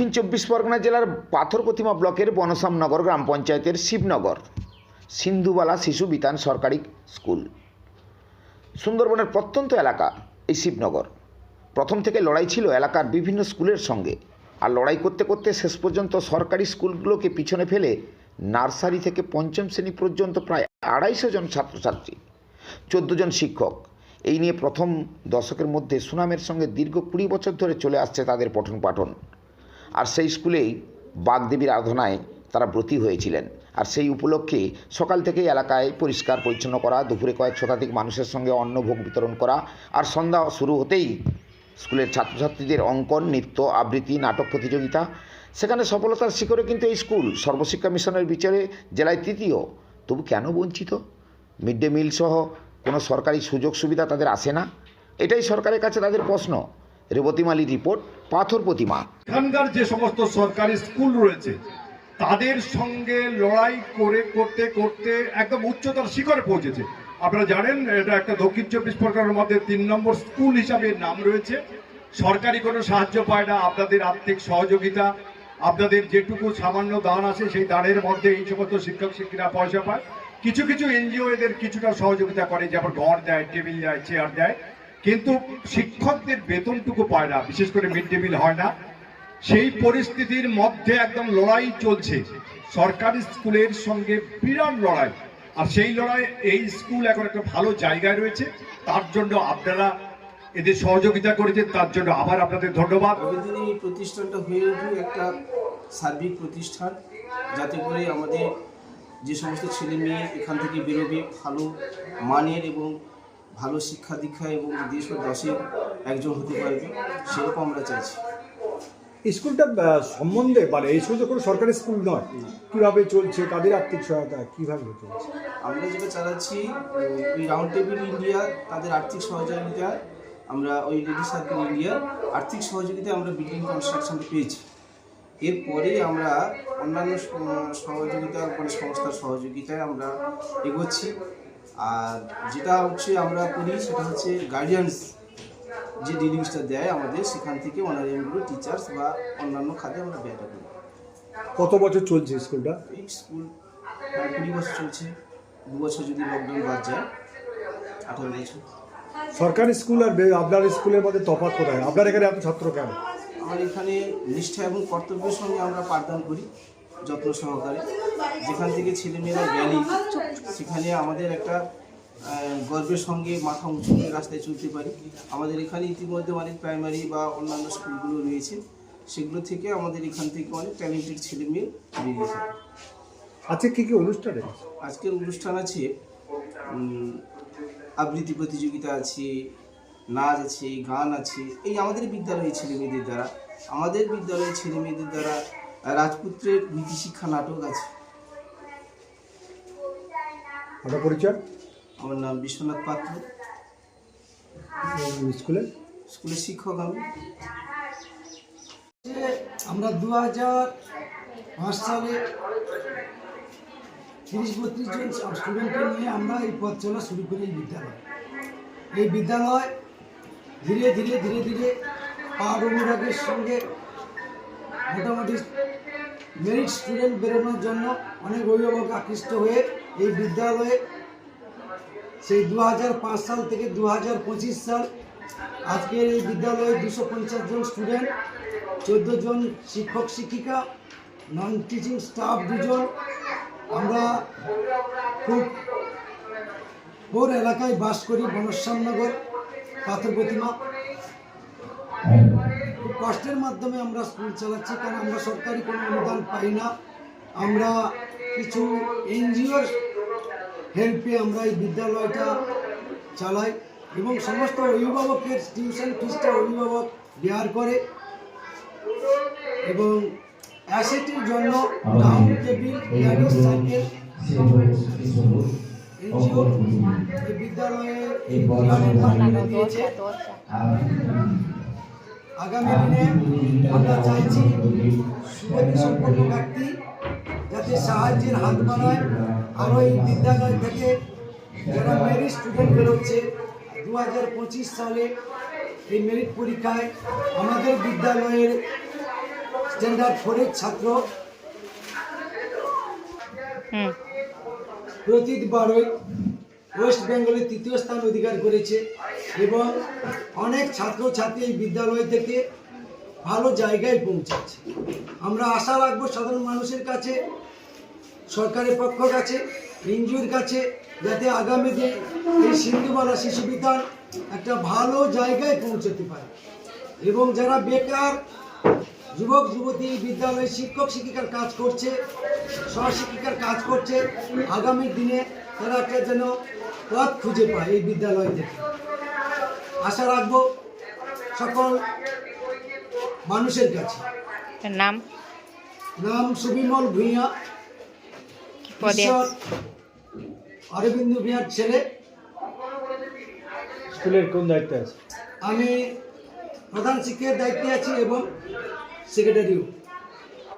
দক্ষিণ চব্বিশ পরগনা জেলার পাথর প্রতিমা ব্লকের বনসামনগর গ্রাম পঞ্চায়েতের শিবনগর, সিন্ধুবালা শিশু বিতান সরকারি স্কুল। সুন্দরবনের প্রত্যন্ত এলাকা এই শিবনগর। প্রথম থেকে লড়াই ছিল এলাকার বিভিন্ন স্কুলের সঙ্গে। আর লড়াই করতে করতে শেষ পর্যন্ত সরকারি স্কুলগুলোকে পিছনে ফেলে নার্সারি থেকে পঞ্চম শ্রেণি পর্যন্ত প্রায় আড়াইশো জন ছাত্রছাত্রী, চোদ্দ জন শিক্ষক। এই নিয়ে প্রথম দশকের মধ্যে সুনামের সঙ্গে দীর্ঘ কুড়ি বছর ধরে চলে আসছে তাদের পঠন পাঠন। আর সেই স্কুলেই বাগদেবীর আরাধনায় তারা ব্রতী হয়েছিলেন। আর সেই উপলক্ষে সকাল থেকেই এলাকায় পরিষ্কার পরিচ্ছন্ন করা, দুপুরে কয়েক শতাধিক মানুষের সঙ্গে অন্নভোগ বিতরণ করা আর সন্ধ্যা শুরু হতেই স্কুলের ছাত্রছাত্রীদের অঙ্কন, নৃত্য, আবৃত্তি, নাটক প্রতিযোগিতা। সেখানে সফলতার শিখরে কিন্তু এই স্কুল সর্বশিক্ষা মিশনের বিচারে জেলায় তৃতীয়। তবু কেন বঞ্চিত? মিড ডে মিল সহ কোনো সরকারি সুযোগ সুবিধা তাদের আসে না? এটাই সরকারের কাছে তাদের প্রশ্ন। রেবতীমালি রিপোর্ট পাথর প্রতিমা। এখানকার যে সমস্ত সরকারি স্কুল রয়েছে, তাদের সঙ্গে লড়াই করে, করতে করতে একদম উচ্চতর শিখরে পৌঁছেছে। আপনারা জানেন, এটা একটা দক্ষিণ চব্বিশ পরগনার মধ্যে তিন নম্বর স্কুল হিসাবে নাম রয়েছে। সরকারি কোনো সাহায্য পায় না, আপনাদের আর্থিক সহযোগিতা, আপনাদের যেটুকু সামান্য দান আছে, সেই দানের মধ্যে এই সমস্ত শিক্ষক শিক্ষিকা পয়সা পায়। কিছু কিছু এনজিও এদের কিছুটা সহযোগিতা করে, যেমন ঘর দেয়, টেবিল দেয় চেয়ার দেয়। কিন্তু শিক্ষকদের বেতনটুকু পায় না, বিশেষ করে মিড ডে মিল হয় না। সেই পরিস্থিতির মধ্যে একদম লড়াই চলছে। সরকারি স্কুলের সঙ্গে বিরাট লড়াই। আর সেই লড়াই, এই স্কুল এখন একটা ভালো জায়গায় রয়েছে। তার জন্য আপনারা এদের সহযোগিতা করেছেন, তার জন্য আবার আপনাদের ধন্যবাদ। এই প্রতিষ্ঠানটা হয়ে উঠুক একটা সার্বিক প্রতিষ্ঠান, যাতে করে আমাদের যে সমস্ত ছেলে মেয়ে এখান থেকে বেরোবে ভালো মানের এবং ভালো শিক্ষা দীক্ষা এবং দেশ ও দশের একজন হতে পারবে সেরকম আমরা চাইছি। স্কুলটা সম্বন্ধে মানে এই স্কুল তো কোনো সরকারি স্কুল নয়। কীভাবে চলছে তাদের আর্থিক সহায়তা কীভাবে চলছে আমরা যেটা চালাচ্ছি ওই রাউন্ড টেবিল ইন্ডিয়া তাদের আর্থিক সহযোগিতা আমরা ওই লেডি সার্কেল ইন্ডিয়া আর্থিক সহযোগিতা আমরা বিল্ডিং কনস্ট্রাকশন পেয়েছি। এরপরে আমরা অন্যান্য সহযোগিতা মানে সংস্থার সহযোগিতায় আমরা এগোচ্ছি। আর যেটা হচ্ছে আমরা করি সেটা হচ্ছে গার্ডিয়ানস যে ডিলিংসটা দেয় আমাদের সেখান থেকে অনারিয়ামগুলো টিচার্স বা অন্যান্য খাতে আমরা ব্যয়টা করি। কত বছর চলছে স্কুলটা এই স্কুল প্রায় কুড়ি বছর চলছে। দু বছর যদি লকডাউন বাদ যায় আঠারো বছর। সরকারি স্কুল আর বে- আপনার স্কুলের মধ্যে তফাৎ কোথায়? আপনার এখানে এত ছাত্র কেন? আমার এখানে নিষ্ঠা এবং কর্তব্যের সঙ্গে আমরা পাঠদান করি যত্ন সহকারে। যেখান থেকে ছেলেমেয়েরা জ্ঞানী সেখানে আমাদের একটা গর্বের সঙ্গে মাথা উঁচু করে রাস্তায় চলতে পারি। আমাদের এখানে ইতিমধ্যে অনেক প্রাইমারি বা অন্যান্য স্কুলগুলো রয়েছে। সেগুলো থেকে আমাদের এখান থেকে অনেক ট্যালেন্টেড ছেলেমেয়ে বেরিয়ে থাকে আজকে কী কি অনুষ্ঠান আজকের অনুষ্ঠান আছে আবৃত্তি প্রতিযোগিতা আছে নাচ আছে গান আছে। এই আমাদের বিদ্যালয়ের ছেলে মেয়েদের দ্বারা আমাদের বিদ্যালয়ের ছেলে মেয়েদের দ্বারা রাজপুত্রের নীতিশিক্ষা নাটক আছে। আপনার পরিচয়? আমার নাম বিশ্বনাথ পাত্র। স্কুলে? স্কুলের শিক্ষক আমি। যে আমরা দু হাজার পাঁচ সালে তিরিশ বত্রিশ জন স্টুডেন্টকে নিয়ে আমরা এই পথ চলা শুরু করি এই বিদ্যালয়। এই বিদ্যালয় ধীরে ধীরে ধীরে ধীরে পাহাড় অনুরাগের সঙ্গে মোটামুটি মেরিট স্টুডেন্ট বেরোনোর জন্য অনেক অভিভাবক আকৃষ্ট হয়ে এই বিদ্যালয়ে সেই দু হাজার পাঁচ সাল থেকে দু হাজার পঁচিশ সাল আজকের এই বিদ্যালয়ে দুশো পঞ্চাশ জন স্টুডেন্ট চোদ্দ জন শিক্ষক, শিক্ষিকা নন টিচিং স্টাফ দুজন। আমরা খুব ওর এলাকায় বাস করি বনশ্যামনগর পাথর প্রতিমা। খুব কষ্টের মাধ্যমে আমরা স্কুল চালাচ্ছি, কারণ আমরা সরকারি কোনো অনুদান পাই না। আমরা কিছু এনজিওর হেল্পে আমরা এই বিদ্যালয়টা চালাই এবং সমস্ত অভিভাবকের টিউশন ফিসটা অভিভাবক বেয়ার করে এবং অ্যাসেটের জন্য টাউন টেবিল সাইকেল এনজিও বিদ্যালয়ে আগামী দিনে আমরা চাইছি সুগতি সম্পন্ন ব্যক্তি যাতে সাহায্যের হাত বাড়ায় আরও এই বিদ্যালয় থেকে যারা মেরিট স্টুডেন্ট বেরোচ্ছে দু হাজার পঁচিশ সালে এই মেরিট পরীক্ষায় আমাদের বিদ্যালয়ের স্ট্যান্ডার্ড ফোরের ছাত্র হুম। প্রতিবারই ওয়েস্ট বেঙ্গলে তৃতীয় স্থান অধিকার করেছে এবং অনেক ছাত্রছাত্রী এই বিদ্যালয় থেকে ভালো জায়গায় পৌঁছেছে আমরা আশা রাখব সাধারণ মানুষের কাছে সরকারের পক্ষ কাছে এনজিওর কাছে যাতে আগামী দিন এই সিন্ধুবালা শিশু বিদ্যান একটা ভালো জায়গায় পৌঁছতে পারে। এবং যারা বেকার যুবক যুবতী বিদ্যালয়ে শিক্ষক শিক্ষিকার কাজ করছে সহশিক্ষিকার কাজ করছে আগামী দিনে তারা একটা যেন পথ খুঁজে পায় এই বিদ্যালয় থেকে। আশা রাখব সকল মানুষের কাছে। নাম? নাম সুবিমল ভূঁইয়া। পদে। অরবিন্দ ভূঁইয়ার ছেলে। স্কুলের কোন দায়িত্বে আছে? আমি প্রধান শিক্ষকের দায়িত্বে আছি এবং সেক্রেটারিও